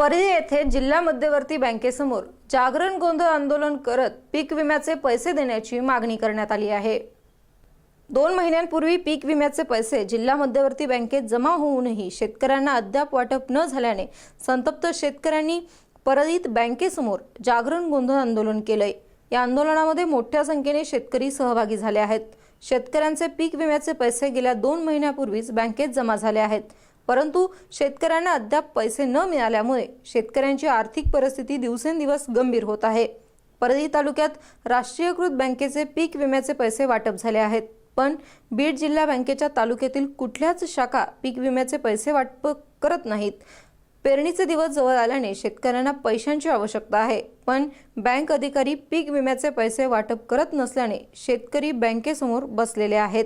परळी येथे जिल्हा मध्यवर्ती बँकेसमोर जागरण गोंधळ आंदोलन करत पीक विम्याचे पैसे देण्याची मागणी करण्यात आली आहे. दोन महिन्यांपूर्वी पीक विम्याचे पैसे जिल्हा मध्यवर्ती बँकेत जमा होऊनही शेतकऱ्यांना अद्याप वाटप न झाल्याने संतप्त शेतकऱ्यांनी परळीत बँकेसमोर जागरण गोंधळ आंदोलन केलंय. या आंदोलनामध्ये मोठ्या संख्येने शेतकरी सहभागी झाले आहेत. शेतकऱ्यांचे पीक विम्याचे पैसे गेल्या दोन महिन्यापूर्वीच बँकेत जमा झाले आहेत. परंतु शेतकऱ्यांना अद्याप पैसे न मिळाल्यामुळे शेतकऱ्यांची आर्थिक परिस्थिती दिवसेंदिवस गंभीर होत आहे. परळी तालुक्यात राष्ट्रीयकृत बँकेचे पीक विम्याचे पैसे वाटप झाले आहेत. पण बीड जिल्हा बँकेच्या तालुक्यातील कुठल्याच शाखा पीक विम्याचे पैसे वाटप करत नाहीत. पेरणीचे दिवस जवळ आल्याने शेतकऱ्यांना पैशांची आवश्यकता आहे. पण बँक अधिकारी पीक विम्याचे पैसे वाटप करत नसल्याने शेतकरी बँकेसमोर बसलेले आहेत.